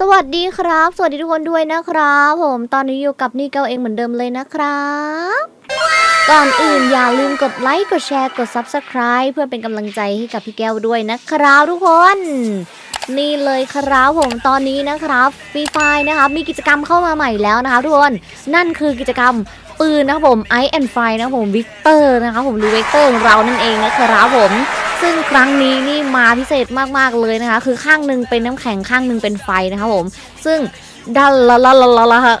สวัสดีครับ สวัสดีทุกคนด้วยนะครับ ผมตอนนี้อยู่กับนี่เกาเองเหมือนเดิมเลยนะครับ ก่อนอื่นอย่าลืมกดไลค์กดแชร์กด Subscribe เพื่อเป็นกำลังใจให้กับพี่แก้วด้วยนะครับทุกคน นี่เลยครับผมตอนนี้นะครับฟรีไฟนะครับมีกิจกรรมเข้ามาใหม่แล้วนะคะทุกคนนั่นคือกิจกรรมปืนนะครับผม i and f i นะครับผมวิกเตอร์นะครับผมหรือเวกเตอร์ของเรานั่นเองนะครับผม ซึ่งครั้งนี้นี่มาพิเศษมากๆเลยนะคะ คือข้างหนึ่งเป็นน้ำแข็งข้างหนึ่งเป็นไฟนะคะผม ซึ่งดันละละละละละฮะ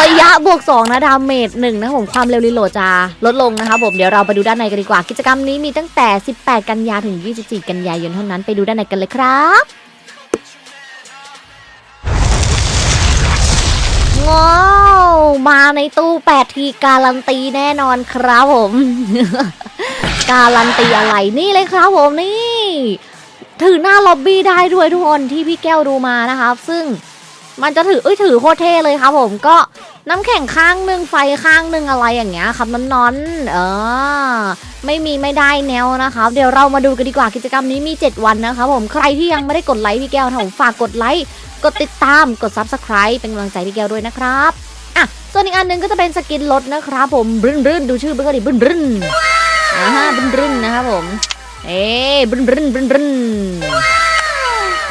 ระยะบวก 2 นะ ดาเมจหนึ่งนะผมความเร็วรีโหลดจะลดลงนะคะผมเดี๋ยวเราไปดูด้านในกันดีกว่า กิจกรรมนี้มีตั้งแต่ 18 กันยาถึง 24 กันยายนเท่านั้นไปดูด้านในกันเลยครับว้ามาในตู้8ทีการันตีแน่นอนครับผม การันตีอะไรนี่เลยครับผมนี่ถือหน้าล็อบบี้ได้ด้วยทุกคนที่พี่แก้วดูมานะครับ ซึ่งมันจะถือเอ้ยถือโคตรเท่เลยครับผมก็น้ำแข็งข้างหนึ่งไฟข้างหนึ่งอะไรอย่างเงี้ยครับน้อนๆเออไม่มีไม่ได้แนวนะครับ เดี๋ยวเรามาดูกันดีกว่ากิจกรรมนี้มี 7 วันนะครับผมใครที่ยังไม่ได้กดไลค์พี่แก้วนผมฝากกดไลค์กดติดตามกด Subscribe เป็นกำลังใจพี่แก้วด้วยนะครับอะส่วนอีกอันหนึงก็จะเป็นสกินรถนะครับผมบรึ้นบรึ้นดูชื่อเบอร์ดิบรึ้นบรึ้น อ่าฮะบรึนบรึนนะครับผม เอ๊บรึนบรึนบรึนบรึน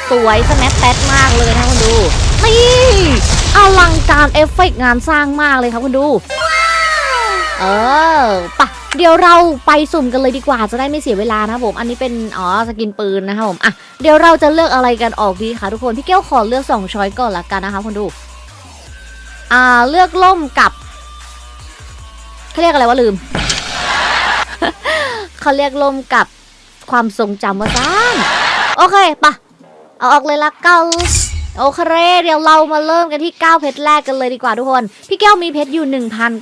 สวยสแนปแป๊ดมากเลยนะคุณดู นี่อลังการเอฟเฟกต์งานสร้างมากเลยครับคุณดู เออปะเดี๋ยวเราไปสุ่มกันเลยดีกว่าจะได้ไม่เสียเวลานะครับผม อันนี้เป็นอ๋อสกินปืนนะครับผม อะเดี๋ยวเราจะเลือกอะไรกันออกดีคะทุกคน พี่แก้วขอเลือกสองช้อยก่อนละกันนะคะคุณดู อ่าเลือกล่มกับเขาเรียกอะไรวะลืม เขาเรียกลมกับความทรงจำว่าซ่านโอเคปะเอาออกเลยละกันโอเคเดี๋ยวเรามาเริ่มกันที่ 9 เพชรแรกกันเลยดีกว่าทุกคน พี่แก้วมีเพชรอยู่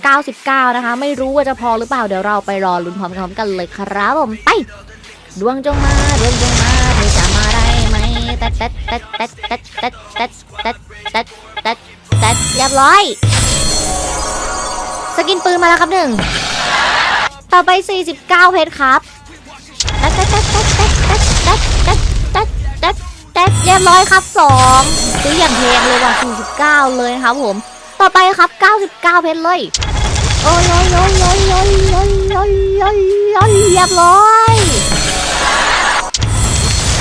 1099 นะคะ ไม่รู้ว่าจะพอหรือเปล่า เดี๋ยวเราไปรอลุ้นพร้อมๆกันเลยครับผมไป ดวงจงมาดวงจงมาเธอจะมาได้ไหมแตดแตดแตดแตดแตดแตดแตดแตดแตดแตดแตดเรียบร้อย สกินปืนมาแล้วครับหนึ่ง ต่อไป 49 เพชรครับแต๊ดแต๊ดแต๊ดแต๊ดแต๊ดแต๊ดแต๊ดแต๊ดแต๊ดเรียบร้อยครับ2ซื้ออย่างแพงเลยว่ะ49 เลยครับผม ต่อไปครับ 99 เพชรเลย โอ้ยโอ้ยโอ้ยโอ้ยโอ้ยโอ้ยโอ้ยโอ้ยโอ้ยเรียบร้อย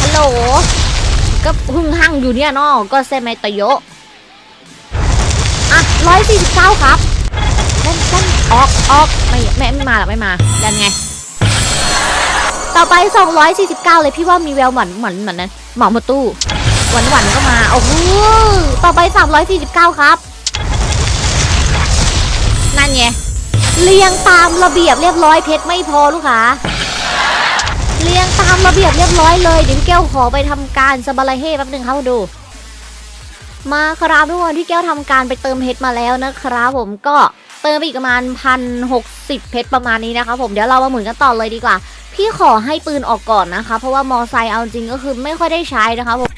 ฮัลโหลก็พึ่งหั่งอยู่เนี่ยเนาะก็เซมตโยอะ149 ครับ เล่นเล่นออกออกไม่ไม่ไม่มาหรอกไม่มาดันไง ต่อไป 249 เลยพี่ว่ามีแววเหมือนเหมือนเหมือนนั้นหมอมาตู้หวานหวานก็มา โอ้โหต่อไป 349 ครับ นั่นไงเรียงตามระเบียบเรียบร้อยเพชรไม่พอลูกค้าเรียงตามระเบียบเรียบร้อยเลยเดี๋ยวพี่แก้วขอไปทำการสบาลาเฮ่แป๊บหนึงครับดู มาครับทุกคนที่แก้วทำการไปเติมเพชรมาแล้วนะครับผมก็ เติมไปอีกประมาณพันหกสิบเพชรประมาณนี้นะคะผมเดี๋ยวเรามาหมุนกันต่อเลยดีกว่า พี่ขอให้ปืนออกก่อนนะคะ เพราะว่ามอไซค์เอาจริงก็คือไม่ค่อยได้ใช้นะคะผม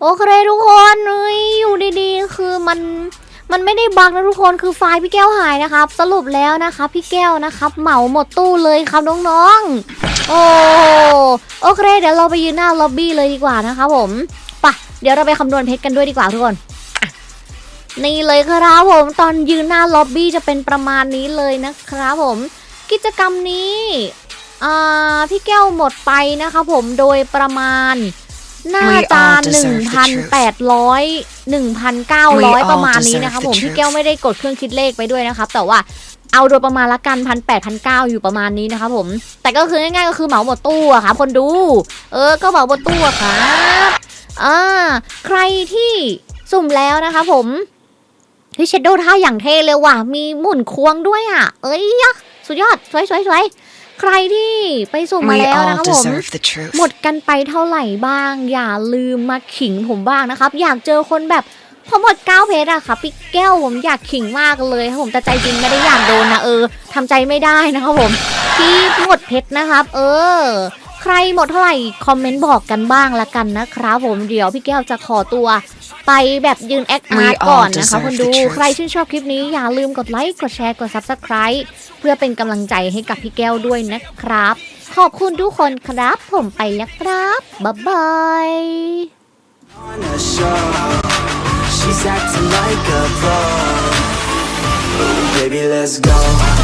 โอเคทุกคนเอ้ยอยู่ดีๆ คือมันมันไม่ได้บักนะทุกคนคือไฟล์พี่แก้วหายนะครับ สรุปแล้วนะคะพี่แก้วนะครับ เหมาหมดตู้เลยครับน้องๆ โอ้โอเคเดี๋ยวเราไปยืนหน้าล็อบบี้เลยดีกว่านะคะผม เดี๋ยวเราไปคำนวณเพชรกันด้วยดีกว่าทุกคนอะนี่เลยครับผม ตอนยืนหน้าล็อบบี้จะเป็นประมาณนี้เลยนะครับผม กิจกรรมนี้อ่าพี่แก้วหมดไปนะคะผมโดยประมาณน่าจะ We all deserve the truth. 1,800 1,900 ประมาณนี้นะคะผม deserve the พี่แก้วไม่ได้กดเครื่องคิดเลขไปด้วยนะครับ แต่ว่าเอาโดยประมาณละกันพันแปดพันเก้าอยู่ประมาณนี้นะคะผม แต่ก็คือง่ายๆก็คือเหมาหมดตู้อะครับคนดู เออก็เหมาหมดตู้อะครับอ่า ใครที่สุ่มแล้วนะคะผมพี่เชดโดท่าอย่างเท่เลยว่ะ มีหมุนควงด้วยอะ เอ้ยยะสุดยอด สวยสวยสวยใครที่ไปสุ่มมา We แล้ว all นะคะผม deserve the truth. หมดกันไปเท่าไหร่บ้าง อย่าลืมมาขิงผมบ้างนะครับ อยากเจอคนแบบพอหมด9เพชรอะค่ะพี่แก้วผมอยากขิงมากเลยครับผมแต่ใจจริงไม่ได้อยากโดนนะเออทำใจไม่ได้นะครับผมที่หมดเพชรนะครับ เออ ใครหมดเท่าไหร่คอมเมนต์บอกกันบ้างละกันนะครับผมเดี๋ยวพี่แก้วจะขอตัวไปแบบยืนแอคอาร์ต We all ก่อนนะคะ deserve คนดู the truth ใครชื่นชอบคลิปนี้อย่าลืมกดไลค์กดแชร์กด Subscribe เพื่อเป็นกำลังใจให้กับพี่แก้วด้วยนะครับ ขอบคุณทุกคนครับผมไปแล้วครับบ๊ายบาย on a show. She's acting like a pro. Oh, baby, let's go.